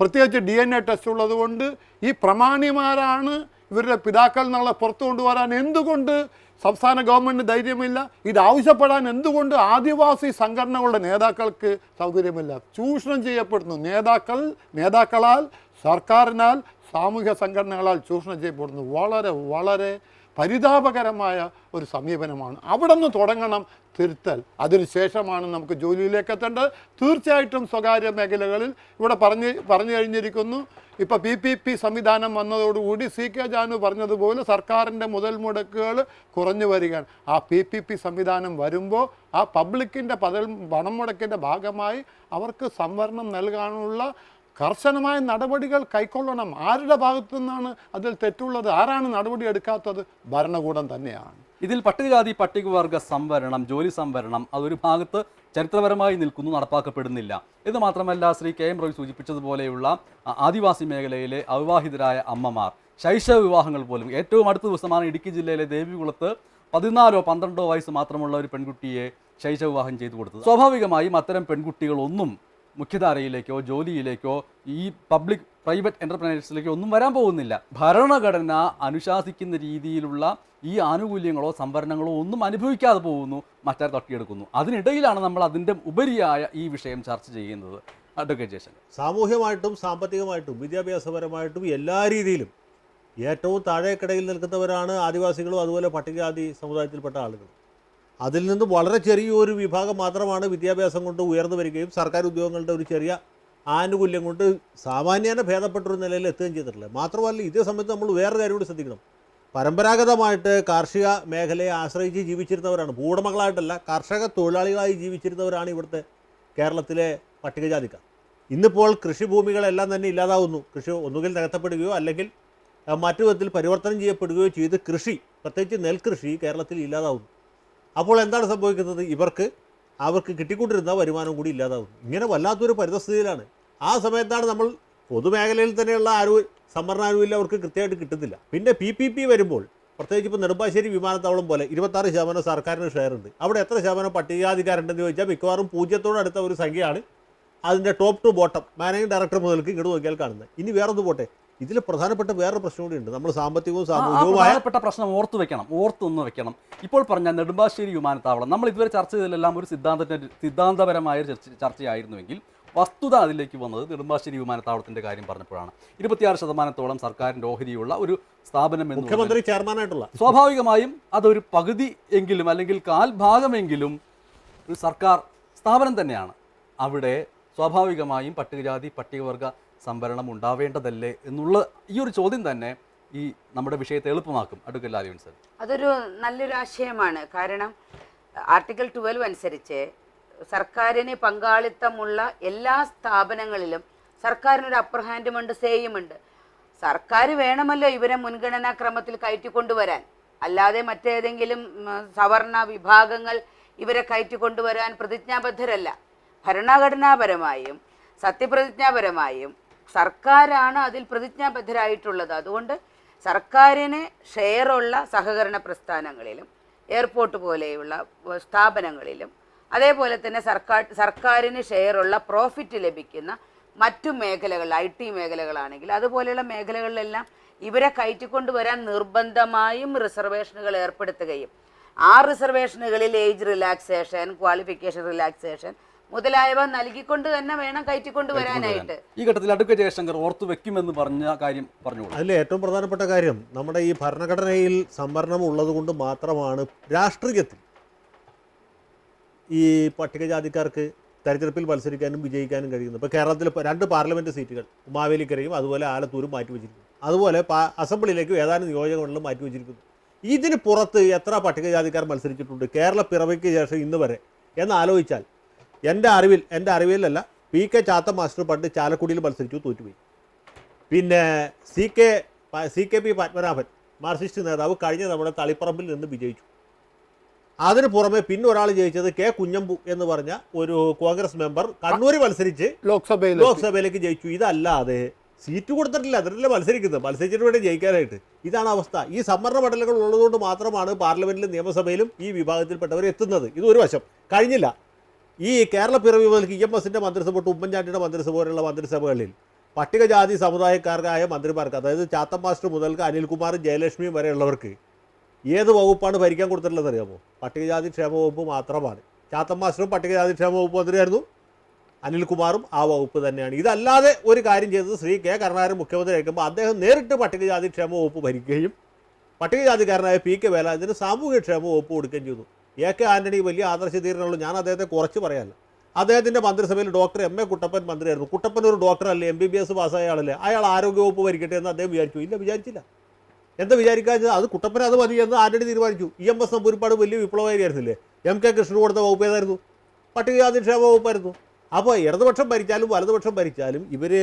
പ്രത്യേകിച്ച് ഡി എൻ എ ടെസ്റ്റ് ഉള്ളതുകൊണ്ട് ഈ പ്രമാണിമാരാണ് ഇവരുടെ പിതാക്കൾ എന്നുള്ള പുറത്തു കൊണ്ടുവരാൻ എന്തുകൊണ്ട് സംസ്ഥാന ഗവൺമെന്റ് ധൈര്യമില്ല. ഇത് ആവശ്യപ്പെടാൻ എന്തുകൊണ്ട് ആദിവാസി സംഘടനകളുടെ നേതാക്കൾക്ക് സൗകര്യമില്ല? ചൂഷണം ചെയ്യപ്പെടുന്നു. നേതാക്കൾ നേതാക്കളാൽ സർക്കാരിനാൽ സാമൂഹ്യ സംഘടനകളാൽ ചൂഷണം ചെയ്യപ്പെടുന്നു. വളരെ വളരെ പരിതാപകരമായ ഒരു സമീപനമാണ്. അവിടെ നിന്ന് തുടങ്ങണം തിരുത്തൽ. അതിനുശേഷമാണ് നമുക്ക് ജോലിയിലേക്ക് എത്തേണ്ടത്. തീർച്ചയായിട്ടും സ്വകാര്യ മേഖലകളിൽ ഇവിടെ പറഞ്ഞ് പറഞ്ഞു കഴിഞ്ഞിരിക്കുന്നു. ഇപ്പോൾ പി പി പി സംവിധാനം വന്നതോടുകൂടി സി കെ ജാനു പറഞ്ഞതുപോലെ സർക്കാരിന്റെ മുതൽ മുടക്കുകൾ കുറഞ്ഞു വരികയാണ്. ആ പി പി പി സംവിധാനം വരുമ്പോൾ ആ പബ്ലിക്കിന്റെ പതൽ പണം മുടക്കിന്റെ ഭാഗമായി അവർക്ക് സംവരണം നൽകാനുള്ള കർശനമായ നടപടികൾ കൈക്കൊള്ളണം. ആരുടെ ഭാഗത്തു നിന്നാണ് അതിൽ തെറ്റുള്ളത്? ആരാണ് നടപടി എടുക്കാത്തത്? ഭരണകൂടം തന്നെയാണ്. ഇതിൽ പട്ടികജാതി പട്ടികവർഗ സംവരണം ജോലി സംവരണം അതൊരു ഭാഗത്ത് ചരിത്രപരമായി നിൽക്കുന്നു നടപ്പാക്കപ്പെടുന്നില്ല. ഇത് മാത്രമല്ല ശ്രീ കെ എം റോയ് സൂചിപ്പിച്ചതുപോലെയുള്ള ആദിവാസി മേഖലയിലെ അവിവാഹിതരായ അമ്മമാർ. ശൈശവ വിവാഹങ്ങൾ പോലും ഏറ്റവും അടുത്ത ദിവസമാണ് ഇടുക്കി ജില്ലയിലെ ദേവികുളത്ത് പതിനാലോ പന്ത്രണ്ടോ വയസ്സ് മാത്രമുള്ള ഒരു പെൺകുട്ടിയെ ശൈശവ വിവാഹം ചെയ്തു കൊടുത്തത്. സ്വാഭാവികമായും അത്തരം പെൺകുട്ടികളൊന്നും മുഖ്യധാരയിലേക്കോ ജോലിയിലേക്കോ ഈ പബ്ലിക് പ്രൈവറ്റ് എന്റർപ്രൈനേഴ്സിലേക്കോ ഒന്നും വരാൻ പോകുന്നില്ല. ഭരണഘടന അനുശാസിക്കുന്ന രീതിയിലുള്ള ഈ ആനുകൂല്യങ്ങളോ സംവരണങ്ങളോ ഒന്നും അനുഭവിക്കാതെ പോകുന്നു. മറ്റാർ തട്ടിയെടുക്കുന്നു. അതിനിടയിലാണ് നമ്മൾ അതിന്റെ ഉപരിയായ ഈ വിഷയം ചർച്ച ചെയ്യുന്നത്. അഡ്വക്കേറ്റ് ജയശങ്കർ. സാമൂഹ്യമായിട്ടും സാമ്പത്തികമായിട്ടും വിദ്യാഭ്യാസപരമായിട്ടും എല്ലാ രീതിയിലും ഏറ്റവും താഴേക്കിടയിൽ നിൽക്കുന്നവരാണ് ആദിവാസികളും അതുപോലെ പട്ടികജാതി സമുദായത്തിൽപ്പെട്ട ആളുകൾ അതിൽ നിന്ന് വളരെ ചെറിയൊരു വിഭാഗം മാത്രമാണ് വിദ്യാഭ്യാസം കൊണ്ട് ഉയർന്നു വരികയും സർക്കാർ ഉദ്യോഗങ്ങളുടെ ഒരു ചെറിയ ആനുകൂല്യം കൊണ്ട് സാമാന്യേന ഭേദപ്പെട്ടൊരു നിലയിൽ എത്തുകയും ചെയ്തിട്ടുള്ളത്. മാത്രമല്ല ഇതേ സമയത്ത് നമ്മൾ വേറൊരു കാര്യം കൂടി ശ്രദ്ധിക്കണം. പരമ്പരാഗതമായിട്ട് കാർഷിക മേഖലയെ ആശ്രയിച്ച് ജീവിച്ചിരുന്നവരാണ്. ഭൂടമകളായിട്ടല്ല കർഷക തൊഴിലാളികളായി ജീവിച്ചിരുന്നവരാണ് ഇവിടുത്തെ കേരളത്തിലെ പട്ടികജാതിക്കാർ. ഇന്നിപ്പോൾ കൃഷിഭൂമികളെല്ലാം തന്നെ ഇല്ലാതാവുന്നു. കൃഷി ഒന്നുകിൽ നികത്തപ്പെടുകയോ അല്ലെങ്കിൽ മറ്റു വിധത്തിൽ പരിവർത്തനം ചെയ്യപ്പെടുകയോ ചെയ്ത് കൃഷി പ്രത്യേകിച്ച് നെൽകൃഷി കേരളത്തിൽ ഇല്ലാതാവുന്നു. അപ്പോൾ എന്താണ് സംഭവിക്കുന്നത്? ഇവർക്ക് അവർക്ക് കിട്ടിക്കൊണ്ടിരുന്ന വരുമാനം കൂടി ഇല്ലാതാവുന്നു ഇങ്ങനെ വല്ലാത്തൊരു പരിതസ്ഥിതിയിലാണ്. ആ സമയത്താണ് നമ്മൾ പൊതുമേഖലയിൽ തന്നെയുള്ള ആരോ സംവരണ ആനുകൂല്യം അവർക്ക് കൃത്യമായിട്ട് കിട്ടുന്നില്ല. പിന്നെ പി പി പി വരുമ്പോൾ പ്രത്യേകിച്ച് ഇപ്പോൾ നെടുമ്പാശ്ശേരി വിമാനത്താവളം പോലെ ഇരുപത്താറ് ശതമാനം സർക്കാരിന് ഷെയർ ഉണ്ട് അവിടെ എത്ര ശതമാനം പട്ടികാധികാരുണ്ടെന്ന് ചോദിച്ചാൽ മിക്കവാറും പൂജ്യത്തോട് അടുത്ത ഒരു സംഖ്യയാണ് അതിന്റെ top to bottom managing director മുതൽക്ക് ഇങ്ങോട്ട് നോക്കിയാൽ കാണുന്നത്. ഇനി വേറൊന്ന് പോട്ടെ. ഇതിൽ പ്രധാനപ്പെട്ട വേറൊരു പ്രശ്നം കൂടിയുണ്ട് നമ്മൾ സാമ്പത്തികവും സാമൂഹികവുമായ പ്രശ്നം ഓർത്തു വെക്കണം. ഓർത്തു ഒന്ന് വെക്കണം. ഇപ്പോൾ പറഞ്ഞ നെടുമ്പാശ്ശേരി വിമാനത്താവളം. നമ്മൾ ഇതുവരെ ചർച്ച ചെയ്തതിലെല്ലാം ഒരു സിദ്ധാന്തത്തിന്റെ സിദ്ധാന്തപരമായ ചർച്ച ചർച്ചയായിരുന്നുവെങ്കിൽ വസ്തുത അതിലേക്ക് വന്നത് നെടുമ്പാശ്ശേരി വിമാനത്താവളത്തിന്റെ കാര്യം പറഞ്ഞപ്പോഴാണ്. ഇരുപത്തിയാറ് ശതമാനത്തോളം സർക്കാരിന്റെ ഓഹരിയുള്ള ഒരു സ്ഥാപനം എന്ന് മുഖ്യമന്ത്രി ചെയർമാനായിട്ടുള്ള. സ്വാഭാവികമായും അതൊരു പകുതി എങ്കിലും അല്ലെങ്കിൽ കാൽ ഭാഗമെങ്കിലും ഒരു സർക്കാർ സ്ഥാപനം തന്നെയാണ്. അവിടെ സ്വാഭാവികമായും പട്ടികജാതി പട്ടികവർഗ സംവരണം ഉണ്ടാവേണ്ടതല്ലേ എന്നുള്ള ഈ ഒരു ചോദ്യം തന്നെ ഈ നമ്മുടെ വിഷയത്തെ എളുപ്പമാക്കും. അടുക്കൽ ലാലിവൻ സർ. അതൊരു നല്ലൊരു ആശയമാണ്. കാരണം ആർട്ടിക്കിൾ ട്വൽവ് അനുസരിച്ച് സർക്കാരിന് പങ്കാളിത്തമുള്ള എല്ലാ സ്ഥാപനങ്ങളിലും സർക്കാരിനൊരു അപ്പർ ഹാൻഡുമുണ്ട് സേയുമുണ്ട് സർക്കാർ വേണമല്ലോ ഇവരെ മുൻഗണനാ ക്രമത്തിൽ കയറ്റിക്കൊണ്ടുവരാൻ. അല്ലാതെ മറ്റേതെങ്കിലും സവർണ വിഭാഗങ്ങൾ ഇവരെ കയറ്റിക്കൊണ്ടുവരാൻ പ്രതിജ്ഞാബദ്ധരല്ല. ഭരണഘടനാപരമായും സത്യപ്രതിജ്ഞാപരമായും സർക്കാരാണ് അതിൽ പ്രതിജ്ഞാബദ്ധരായിട്ടുള്ളത്. അതുകൊണ്ട് സർക്കാരിന് ഷെയറുള്ള സഹകരണ പ്രസ്ഥാനങ്ങളിലും എയർപോർട്ട് പോലെയുള്ള സ്ഥാപനങ്ങളിലും അതേപോലെ തന്നെ സർക്കാർ സർക്കാരിന് ഷെയറുള്ള പ്രോഫിറ്റ് ലഭിക്കുന്ന മറ്റു മേഖലകൾ ഐ ടി മേഖലകളാണെങ്കിൽ അതുപോലെയുള്ള മേഖലകളിലെല്ലാം ഇവരെ കയറ്റിക്കൊണ്ടുവരാൻ നിർബന്ധമായും റിസർവേഷനുകൾ ഏർപ്പെടുത്തുകയും ആ റിസർവേഷനുകളിൽ ഏജ് റിലാക്സേഷൻ ക്വാളിഫിക്കേഷൻ റിലാക്സേഷൻ മുതലായവ നൽകിക്കൊണ്ട് തന്നെ വേണം കയറ്റിക്കൊണ്ട് വരാനായിട്ട്. ഈ ഘട്ടത്തിൽ അടുക്ക ജയശങ്കർ ഓർത്തു വെക്കുമെന്ന് പറഞ്ഞ കാര്യം പറഞ്ഞു അതിൽ ഏറ്റവും പ്രധാനപ്പെട്ട കാര്യം നമ്മുടെ ഈ ഭരണഘടനയിൽ സംവരണം ഉള്ളത് കൊണ്ട് മാത്രമാണ് രാഷ്ട്രീയത്തിൽ ഈ പട്ടികജാതിക്കാർക്ക് തെരഞ്ഞെടുപ്പിൽ മത്സരിക്കാനും വിജയിക്കാനും കഴിയുന്നത്. ഇപ്പോൾ കേരളത്തിൽ ഇപ്പോൾ രണ്ട് പാർലമെന്റ് സീറ്റുകൾ ഉമാവേലിക്കരയും അതുപോലെ ആലത്തൂരും മാറ്റി വെച്ചിരിക്കുന്നു അതുപോലെ പാ- അസംബ്ലിയിലേക്ക് ഏതാനും നിയോജകമണ്ഡലം മാറ്റി വെച്ചിരിക്കുന്നു ഇതിന് പുറത്ത് എത്ര പട്ടികജാതിക്കാർ മത്സരിച്ചിട്ടുണ്ട്? കേരള പിറവിക്ക് ശേഷം ഇന്ന് വരെ. എന്ന് ആലോചിച്ചാൽ എന്റെ അറിവിൽ എന്റെ അറിവിലല്ല പി കെ ചാത്ത മാസ്റ്റർ പണ്ട് ചാലക്കുടിയിൽ മത്സരിച്ചു തോറ്റുപോയി. പിന്നെ C K C K P Padmanabhan Marxist നേതാവ് കഴിഞ്ഞ നമ്മുടെ തളിപ്പറമ്പിൽ നിന്ന് വിജയിച്ചു. അതിന് പുറമെ പിന്നെ ഒരാൾ ജയിച്ചത് കെ കുഞ്ഞമ്പു എന്ന് പറഞ്ഞ ഒരു കോൺഗ്രസ് മെമ്പർ കണ്ണൂർ മത്സരിച്ച് ലോക്സഭയിൽ ലോക്സഭയിലേക്ക് ജയിച്ചു. ഇതല്ലാതെ സീറ്റ് കൊടുത്തിട്ടില്ല അതിനല്ല മത്സരിക്കുന്നത്? മത്സരിച്ചിട്ട് വേണ്ടി ജയിക്കാനായിട്ട്. ഇതാണ് അവസ്ഥ. ഈ സംവരണ മണ്ഡലങ്ങൾ ഉള്ളതുകൊണ്ട് മാത്രമാണ് പാർലമെന്റിലും നിയമസഭയിലും ഈ വിഭാഗത്തിൽപ്പെട്ടവർ എത്തുന്നത്. ഇത് ഒരു വശം. കഴിഞ്ഞില്ല. ഈ കേരള പിറവി മുതൽ ഇ എം എസിന്റെ മന്ത്രിസഭ തൊട്ട് ഉമ്മൻചാണ്ടിയുടെ മന്ത്രിസഭ പോലുള്ള മന്ത്രിസഭകളിൽ പട്ടികജാതി സമുദായക്കാർക്കായ മന്ത്രിമാർക്ക് അതായത് ചാത്ത മാസ്റ്റർ മുതൽക്ക് അനിൽകുമാറും ജയലക്ഷ്മിയും വരെയുള്ളവർക്ക് ഏത് വകുപ്പാണ് ഭരിക്കാൻ കൊടുത്തിട്ടുള്ളത് അറിയാമോ? പട്ടികജാതി ക്ഷേമ വകുപ്പ് മാത്രമാണ്. ചാത്ത മാസ്റ്ററും പട്ടികജാതി ക്ഷേമ വകുപ്പ് മന്ത്രിയായിരുന്നു. അനിൽകുമാറും ആ വകുപ്പ് തന്നെയാണ്. ഇതല്ലാതെ ഒരു കാര്യം ചെയ്തത് ശ്രീ കെ കരുണാകരൻ മുഖ്യമന്ത്രി ആയിരിക്കുമ്പോൾ അദ്ദേഹം നേരിട്ട് പട്ടികജാതി ക്ഷേമ വകുപ്പ് ഭരിക്കുകയും പട്ടികജാതിക്കാരനായ പി കെ വേലായുധന് സാമൂഹ്യ ക്ഷേമ വകുപ്പ് കൊടുക്കുകയും ചെയ്തു. എ കെ ആന്റണി വലിയ ആദർശ തീരുന്നുള്ളൂ ഞാൻ അദ്ദേഹത്തെ കുറച്ച് പറയാനില്ല. അദ്ദേഹത്തിന്റെ മന്ത്രിസഭയിൽ ഡോക്ടർ എം എ കുട്ടപ്പൻ മന്ത്രിയായിരുന്നു. കുട്ടപ്പൻ ഒരു ഡോക്ടറല്ലേ എം ബി ബി എസ് പാസ്സായ ആളല്ലേ. അയാൾ ആരോഗ്യവകുപ്പ് ഭരിക്കട്ടെ എന്ന് അദ്ദേഹം വിചാരിച്ചു. ഇല്ല വിചാരിച്ചില്ല. എന്താ വിചാരിക്കാതെ അത് കുട്ടപ്പൻ അത് മതി എന്ന് ആന്റണി തീരുമാനിച്ചു. ഇ എം എസ് നമ്പൂരിപ്പാട് വലിയ വിപ്ലവകാരിയായിരുന്നില്ലേ? എം കെ കൃഷ്ണൻ കൊടുത്ത വകുപ്പ് ഏതായിരുന്നു? പട്ടികജാതി ക്ഷേമ വകുപ്പായിരുന്നു അപ്പോൾ ഇടതുപക്ഷം ഭരിച്ചാലും വലതുപക്ഷം ഭരിച്ചാലും ഇവരെ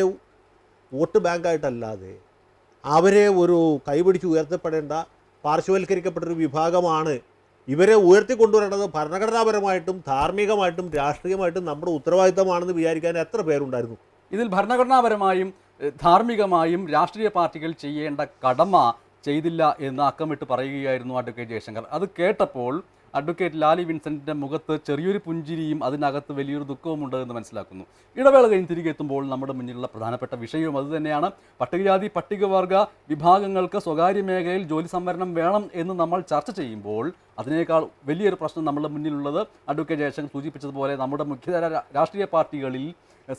വോട്ട് ബാങ്കായിട്ടല്ലാതെ അവരെ ഒരു കൈപിടിച്ച് ഉയർത്തപ്പെടേണ്ട പാർശ്വവൽക്കരിക്കപ്പെട്ടൊരു വിഭാഗമാണ് ഇവരെ ഉയർത്തിക്കൊണ്ടുവരേണ്ടത് ഭരണഘടനാപരമായിട്ടും ധാർമ്മികമായിട്ടും രാഷ്ട്രീയമായിട്ടും നമ്മുടെ ഉത്തരവാദിത്തമാണെന്ന് വിചാരിക്കാൻ എത്ര പേരുണ്ടായിരുന്നു? ഇതിൽ ഭരണഘടനാപരമായും ധാർമ്മികമായും രാഷ്ട്രീയ പാർട്ടികൾ ചെയ്യേണ്ട കടമ ചെയ്തില്ല എന്ന് അക്കമിട്ട് പറയുകയായിരുന്നു അഡ്വക്കേറ്റ് ജയശങ്കർ. അത് കേട്ടപ്പോൾ അഡ്വക്കേറ്റ് ലാലി വിൻസെന്റിന്റെ മുഖത്ത് ചെറിയൊരു പുഞ്ചിരിയും അതിനകത്ത് വലിയൊരു ദുഃഖവും ഉണ്ട് എന്ന് മനസ്സിലാക്കുന്നു. ഇടവേള കഴിഞ്ഞ് തിരികെ എത്തുമ്പോൾ നമ്മുടെ മുന്നിലുള്ള പ്രധാനപ്പെട്ട വിഷയവും അതുതന്നെയാണ് പട്ടികജാതി പട്ടികവർഗ വിഭാഗങ്ങൾക്ക് സ്വകാര്യ മേഖലയിൽ ജോലി സംവരണം വേണം എന്ന് നമ്മൾ ചർച്ച ചെയ്യുമ്പോൾ അതിനേക്കാൾ വലിയൊരു പ്രശ്നം നമ്മുടെ മുന്നിലുള്ളത്. അഡ്വക്കേറ്റ് ജയശങ്കർ സൂചിപ്പിച്ചതുപോലെ നമ്മുടെ മുഖ്യധാര രാഷ്ട്രീയ പാർട്ടികളിൽ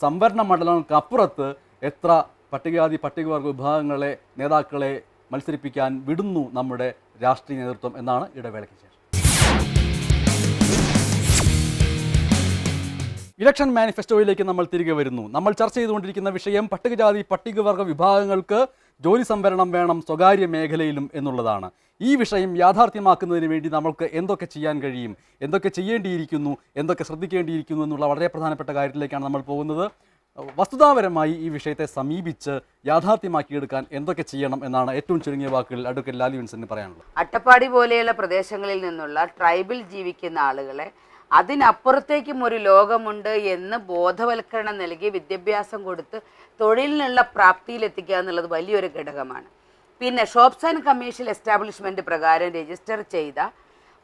സംവരണ മണ്ഡലങ്ങൾക്കപ്പുറത്ത് എത്ര പട്ടികജാതി പട്ടികവർഗ വിഭാഗങ്ങളെ നേതാക്കളെ മത്സരിപ്പിക്കാൻ വിടുന്നു നമ്മുടെ രാഷ്ട്രീയ നേതൃത്വം എന്നാണ് ഇടവേളയ്ക്ക് ഇലക്ഷൻ മാനിഫെസ്റ്റോയിലേക്ക് നമ്മൾ തിരികെ വരുന്നു. നമ്മൾ ചർച്ച ചെയ്തുകൊണ്ടിരിക്കുന്ന വിഷയം പട്ടികജാതി പട്ടികവർഗ വിഭാഗങ്ങൾക്ക് ജോലി സംവരണം വേണം സ്വകാര്യ മേഖലയിലും എന്നുള്ളതാണ്. ഈ വിഷയം യാഥാർത്ഥ്യമാക്കുന്നതിന് വേണ്ടി നമ്മൾക്ക് എന്തൊക്കെ ചെയ്യാൻ കഴിയും? എന്തൊക്കെ ചെയ്യേണ്ടിയിരിക്കുന്നു? എന്തൊക്കെ ശ്രദ്ധിക്കേണ്ടിയിരിക്കുന്നു എന്നുള്ള വളരെ പ്രധാനപ്പെട്ട കാര്യത്തിലേക്കാണ് നമ്മൾ പോകുന്നത്. വസ്തുതാപരമായി ഈ വിഷയത്തെ സമീപിച്ച് യാഥാർത്ഥ്യമാക്കിയെടുക്കാൻ എന്തൊക്കെ ചെയ്യണം എന്നാണ് ഏറ്റവും ചുരുങ്ങിയ വാക്കുകളിൽ അഡ്വക്കേറ്റ് ലാലി വിൻസന് പറയാനുള്ളത്. അട്ടപ്പാടി പോലെയുള്ള പ്രദേശങ്ങളിൽ നിന്നുള്ള ട്രൈബിൽ ജീവിക്കുന്ന ആളുകളെ അതിനപ്പുറത്തേക്കും ഒരു ലോകമുണ്ട് എന്ന് ബോധവൽക്കരണം നൽകി വിദ്യാഭ്യാസം കൊടുത്ത് തൊഴിലിനുള്ള പ്രാപ്തിയിലെത്തിക്കുക എന്നുള്ളത് വലിയൊരു ഘടകമാണ്. പിന്നെ ഷോപ്സ് ആൻഡ് കമ്മേഴ്ഷ്യൽ എസ്റ്റാബ്ലിഷ്മെന്റ് പ്രകാരം രജിസ്റ്റർ ചെയ്ത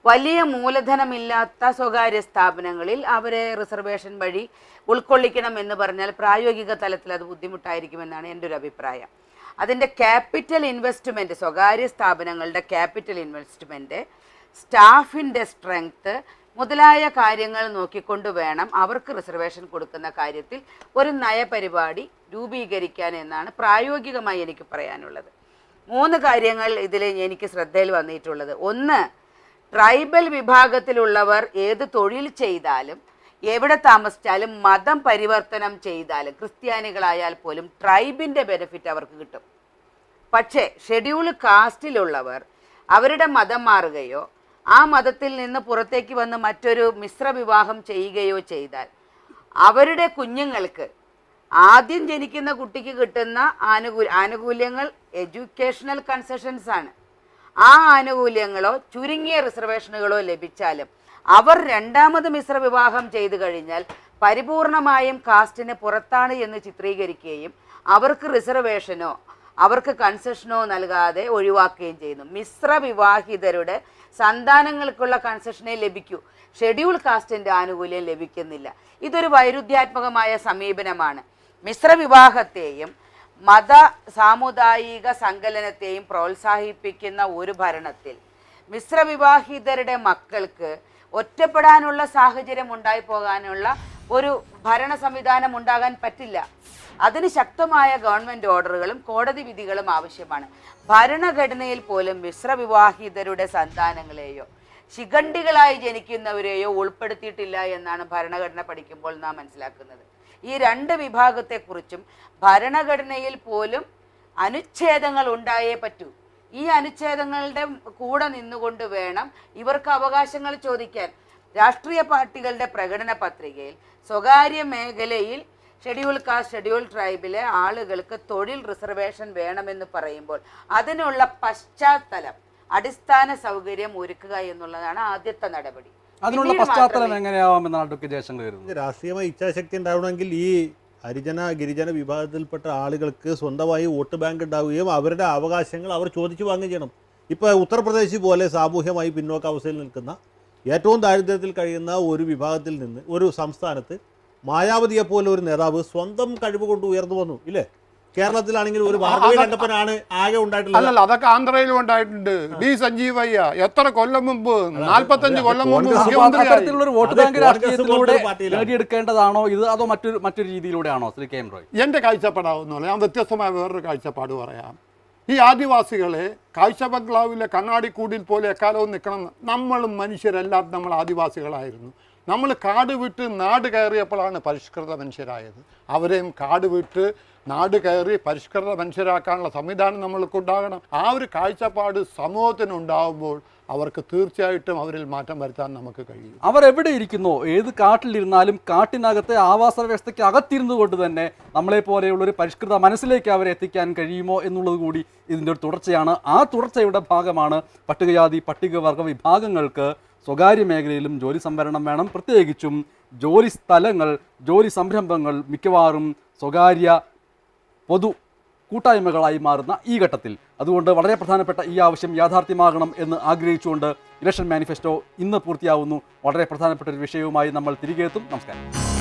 വലിയ മൂലധനമില്ലാത്ത സ്വകാര്യ സ്ഥാപനങ്ങളിൽ അവരെ റിസർവേഷൻ വഴി ഉൾക്കൊള്ളിക്കണം എന്ന് പറഞ്ഞാൽ പ്രായോഗിക തലത്തിൽ അത് ബുദ്ധിമുട്ടായിരിക്കുമെന്നാണ് എന്റെ ഒരു അഭിപ്രായം. അതിന്റെ ക്യാപിറ്റൽ ഇൻവെസ്റ്റ്മെന്റ് സ്വകാര്യ സ്ഥാപനങ്ങളുടെ ക്യാപിറ്റൽ ഇൻവെസ്റ്റ്മെന്റ് സ്റ്റാഫിന്റെ സ്ട്രെങ്ത്ത് മുതലായ കാര്യങ്ങൾ നോക്കിക്കൊണ്ട് വേണം അവർക്ക് റിസർവേഷൻ കൊടുക്കുന്ന കാര്യത്തിൽ ഒരു നയപരിപാടി രൂപീകരിക്കാൻ എന്നാണ് പ്രായോഗികമായി എനിക്ക് പറയാനുള്ളത്. മൂന്ന് കാര്യങ്ങൾ ഇതിൽ എനിക്ക് ശ്രദ്ധയിൽ വന്നിട്ടുള്ളത്. ഒന്ന് ട്രൈബൽ വിഭാഗത്തിലുള്ളവർ ഏത് തൊഴിൽ ചെയ്താലും എവിടെ താമസിച്ചാലും മതം പരിവർത്തനം ചെയ്താലും ക്രിസ്ത്യാനികളായാൽ പോലും ട്രൈബിന്റെ ബെനിഫിറ്റ് അവർക്ക് കിട്ടും. പക്ഷേ ഷെഡ്യൂൾ കാസ്റ്റിലുള്ളവർ അവരുടെ മതം മാറുകയോ ആ മതത്തിൽ നിന്ന് പുറത്തേക്ക് വന്ന് മറ്റൊരു മിശ്ര വിവാഹം ചെയ്യുകയോ ചെയ്താൽ അവരുടെ കുഞ്ഞുങ്ങൾക്ക് ആദ്യം ജനിക്കുന്ന കുട്ടിക്ക് കിട്ടുന്ന ആനുകൂല ആനുകൂല്യങ്ങൾ എഡ്യൂക്കേഷണൽ കൺസെഷൻസ് ആണ്. ആ ആനുകൂല്യങ്ങളോ ചുരുങ്ങിയ റിസർവേഷനുകളോ ലഭിച്ചാലും അവർ രണ്ടാമത് മിശ്ര വിവാഹം ചെയ്തു കഴിഞ്ഞാൽ പരിപൂർണമായും കാസ്റ്റിന് പുറത്താണ് എന്ന് ചിത്രീകരിക്കുകയും അവർക്ക് റിസർവേഷനോ അവർക്ക് കൺസെഷനോ നൽകാതെ ഒഴിവാക്കുകയും ചെയ്യുന്നു. മിശ്ര വിവാഹിതരുടെ സന്താനങ്ങൾക്കുള്ള കൺസെഷനെ ലഭിക്കൂ. ഷെഡ്യൂൾ കാസ്റ്റിന്റെ ആനുകൂല്യം ലഭിക്കുന്നില്ല. ഇതൊരു വൈരുദ്ധ്യാത്മകമായ സമീപനമാണ്. മിശ്ര വിവാഹത്തെയും മത സാമുദായിക സങ്കലനത്തെയും പ്രോത്സാഹിപ്പിക്കുന്ന ഒരു ഭരണത്തിൽ മിശ്രവിവാഹിതരുടെ മക്കൾക്ക് ഒറ്റപ്പെടാനുള്ള സാഹചര്യം ഉണ്ടായി പോകാനുള്ള ഒരു ഭരണ സംവിധാനം ഉണ്ടാകാൻ പറ്റില്ല. അതിന് ശക്തമായ ഗവൺമെന്റ് ഓർഡറുകളും കോടതി വിധികളും ആവശ്യമാണ്. ഭരണഘടനയിൽ പോലും മിശ്രവിവാഹിതരുടെ സന്താനങ്ങളെയോ ശിഖണ്ഡികളായി ജനിക്കുന്നവരെയോ ഉൾപ്പെടുത്തിയിട്ടില്ല എന്നാണ് ഭരണഘടന പഠിക്കുമ്പോൾ നാം മനസ്സിലാക്കുന്നത്. ഈ രണ്ട് വിഭാഗത്തെക്കുറിച്ചും ഭരണഘടനയിൽ പോലും അനുച്ഛേദങ്ങൾ ഉണ്ടായേ പറ്റൂ. ഈ അനുച്ഛേദങ്ങളുടെ കൂടെ നിന്നുകൊണ്ട് വേണം ഇവർക്ക് അവകാശങ്ങൾ ചോദിക്കാൻ. രാഷ്ട്രീയ പാർട്ടികളുടെ പ്രകടന പത്രികയിൽ സ്വകാര്യ മേഖലയിൽ ഷെഡ്യൂൾ കാസ്റ്റ് ഷെഡ്യൂൾ ട്രൈബിലെ ആളുകൾക്ക് തൊഴിൽ റിസർവേഷൻ വേണമെന്ന് പറയുമ്പോൾ അതിനുള്ള പശ്ചാത്തലം അടിസ്ഥാന സൗകര്യം ഒരുക്കുക എന്നുള്ളതാണ് ആദ്യത്തെ നടപടി. അതിനുള്ള പശ്ചാത്തലം എങ്ങനെയാവാമെന്നാണ് ജയശങ്കർ രാഷ്ട്രീയമായ ഇച്ഛാശക്തി ഉണ്ടാവണമെങ്കിൽ ഈ ഹരിജന ഗിരിജന വിഭാഗത്തിൽപ്പെട്ട ആളുകൾക്ക് സ്വന്തമായി വോട്ട് ബാങ്ക് ഉണ്ടാവുകയും അവരുടെ അവകാശങ്ങൾ അവർ ചോദിച്ചു വാങ്ങുകയും ചെയ്യണം. ഇപ്പോൾ ഉത്തർപ്രദേശ് പോലെ സാമൂഹ്യമായി പിന്നോക്കാവസ്ഥയിൽ നിൽക്കുന്ന ഏറ്റവും ദാരിദ്ര്യത്തിൽ കഴിയുന്ന ഒരു വിഭാഗത്തിൽ നിന്ന് ഒരു സംസ്ഥാനത്ത് മായാവതിയെ പോലെ ഒരു നേതാവ് സ്വന്തം കഴിവ് കൊണ്ട് ഉയർന്നു വന്നു ഇല്ലേ? കേരളത്തിലാണെങ്കിൽ ഒരു രംഗപ്പനാണ് ആകെ ഉണ്ടായിട്ടുള്ളത്. അല്ലല്ല അതൊക്കെ ആന്ധ്രയിലും ഉണ്ടായിട്ടുണ്ട്. ഡി അയ്യ എത്ര കൊല്ലം മുമ്പ്? നാല്പത്തഞ്ച് കൊല്ലം മുമ്പ് അത്തരത്തിലുള്ള വോട്ട് ബാങ്ക് രാഷ്ട്രീയത്തിലൂടെ. നേടിയെടുക്കേണ്ടതാണോ ഇത് അതോ മറ്റൊരു മറ്റൊരു രീതിയിലൂടെയാണോ ശ്രീ കെ എം റോയ്? എന്റെ കാഴ്ചപ്പാടാവുന്നുള്ളൂ ഞാൻ വ്യത്യസ്തമായ വേറൊരു കാഴ്ചപ്പാട് പറയാം. ഈ ആദിവാസികളെ കാഴ്ച ബംഗ്ലാവിലെ കണ്ണാടിക്കൂടിൽ പോലെ എക്കാലവും നിൽക്കണം. നമ്മളും മനുഷ്യരെല്ലാം നമ്മൾ ആദിവാസികളായിരുന്നു. നമ്മൾ കാട് വിട്ട് നാട് കയറിയപ്പോഴാണ് പരിഷ്കൃത മനുഷ്യരായത്. അവരെയും കാട് വിട്ട് നാട് കയറി പരിഷ്കൃത മനുഷ്യരാക്കാനുള്ള സംവിധാനം നമ്മൾക്ക് ഉണ്ടാകണം. ആ ഒരു കാഴ്ചപ്പാട് സമൂഹത്തിനുണ്ടാകുമ്പോൾ അവർക്ക് തീർച്ചയായിട്ടും അവരിൽ മാറ്റം വരുത്താൻ നമുക്ക് കഴിയും. അവർ എവിടെ ഇരിക്കുന്നു? ഏത് കാട്ടിലിരുന്നാലും കാട്ടിനകത്തെ ആവാസ വ്യവസ്ഥയ്ക്ക് അകത്തിരുന്നു കൊണ്ട് തന്നെ നമ്മളെ പോലെയുള്ള ഒരു പരിഷ്കൃത മനസ്സിലേക്ക് അവരെ എത്തിക്കാൻ കഴിയുമോ എന്നുള്ളത് കൂടി ഇതിന്റെ ഒരു തുടർച്ചയാണ്. ആ തുടർച്ചയുടെ ഭാഗമാണ് പട്ടികജാതി പട്ടികവർഗ വിഭാഗങ്ങൾക്ക് സ്വകാര്യ മേഖലയിലും ജോലി സംവരണം വേണം. പ്രത്യേകിച്ചും ജോലി സ്ഥലങ്ങൾ ജോലി സംരംഭങ്ങൾ മിക്കവാറും സ്വകാര്യ പൊതു കൂട്ടായ്മകളായി മാറുന്ന ഈ ഘട്ടത്തിൽ. അതുകൊണ്ട് വളരെ പ്രധാനപ്പെട്ട ഈ ആവശ്യം യാഥാർത്ഥ്യമാകണം എന്ന് ആഗ്രഹിച്ചുകൊണ്ട് ഇലക്ഷൻ മാനിഫെസ്റ്റോ ഇന്ന് പൂർത്തിയാവുന്നു. വളരെ പ്രധാനപ്പെട്ട ഒരു വിഷയവുമായി നമ്മൾ തിരികെ എത്തും. നമസ്കാരം.